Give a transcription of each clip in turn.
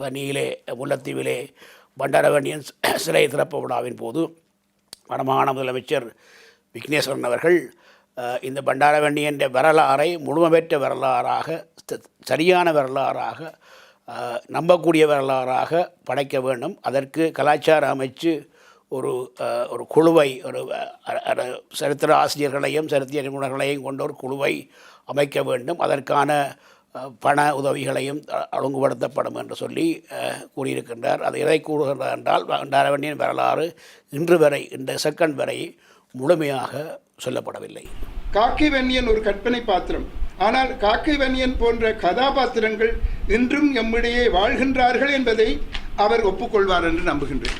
பனியிலே முல்லத்தீவிலே பண்டாரவண்டியன் சிலை திறப்பு விழாவின் போது வடமாகாண முதலமைச்சர் விக்னேஸ்வரன் அவர்கள் இந்த பண்டாரவண்டியன் வரலாறை முழுமைபெற்ற வரலாறாக சரியான வரலாறாக நம்பக்கூடிய வரலாறாக படைக்க வேண்டும். அதற்கு கலாச்சார அமைச்சு ஒரு ஒரு குழுவை ஒரு சரித்திர ஆசிரியர்களையும் சரித்திர நிபுணர்களையும் கொண்ட ஒரு குழுவை அமைக்க வேண்டும். அதற்கான பண உதவிகளையும் ஒழுங்குபடுத்தப்படும் என்று சொல்லி கூறியிருக்கின்றார். அது எதை கூறுகின்றார் என்றால் டாரவண்டியின் வரலாறு இன்று வரை இந்த செகண்ட் வரை முழுமையாக சொல்லப்படவில்லை. காக்கி வன்னியன் ஒரு கற்பனை பாத்திரம். ஆனால் காக்கை வன்னியன் போன்ற கதாபாத்திரங்கள் இன்றும் எம்மிடையே வாழ்கின்றார்கள் என்பதை அவர் ஒப்புக்கொள்வார் என்று நம்புகின்றேன்.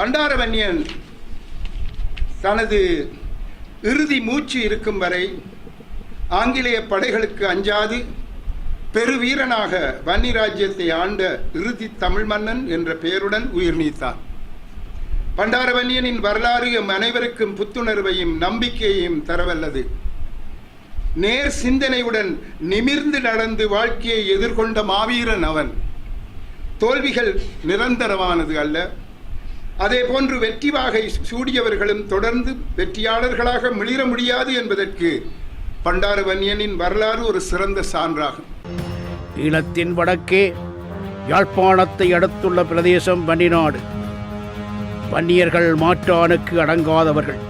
பண்டாரவன்னியன் தனது இறுதி மூச்சு இருக்கும் வரை ஆங்கிலேய படைகளுக்கு அஞ்சாது பெருவீரனாக வன்னி ராஜ்யத்தை ஆண்ட இறுதி தமிழ் மன்னன் என்ற பெயருடன் உயிர் நீத்தார். பண்டாரவன்னியனின் வரலாறு எம் அனைவருக்கும் புத்துணர்வையும் நம்பிக்கையையும் தரவல்லது. நேர் சிந்தனையுடன் நிமிர்ந்து நடந்து வாழ்க்கையை எதிர்கொண்ட மாவீரன் அவன். தோல்விகள் நிரந்தரமானது அல்ல. அதே போன்று வெற்றி வாகை சூடியவர்களும் தொடர்ந்து வெற்றியாளர்களாக மிளிர முடியாது என்பதற்கு பண்டாரவன்னியனின் வரலாறு ஒரு சிறந்த சான்றாகும். ஈழத்தின் வடக்கே யாழ்ப்பாணத்தை அடுத்துள்ள பிரதேசம் வன்னிநாடு. வன்னியர்கள் மாற்றானுக்கு அடங்காதவர்கள்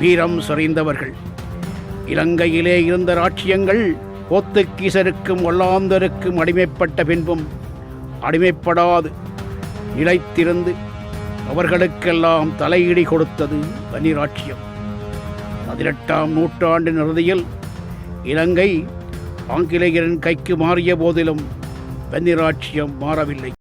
வீரம் சுரைந்தவர்கள் இலங்கையிலே இருந்த ராட்சியங்கள் போத்துக்கீசருக்கும் ஒல்லாந்தருக்கும் அடிமைப்பட்ட பின்பும் அடிமைப்படாது நிலைத்திருந்து அவர்களுக்கெல்லாம் தலையிடி கொடுத்தது வன்னிராட்சியம். பதினெட்டாம் நூற்றாண்டின் இறுதியில் இலங்கை ஆங்கிலேயரின் கைக்கு மாறிய போதிலும் வன்னிராட்சியம் மாறவில்லை.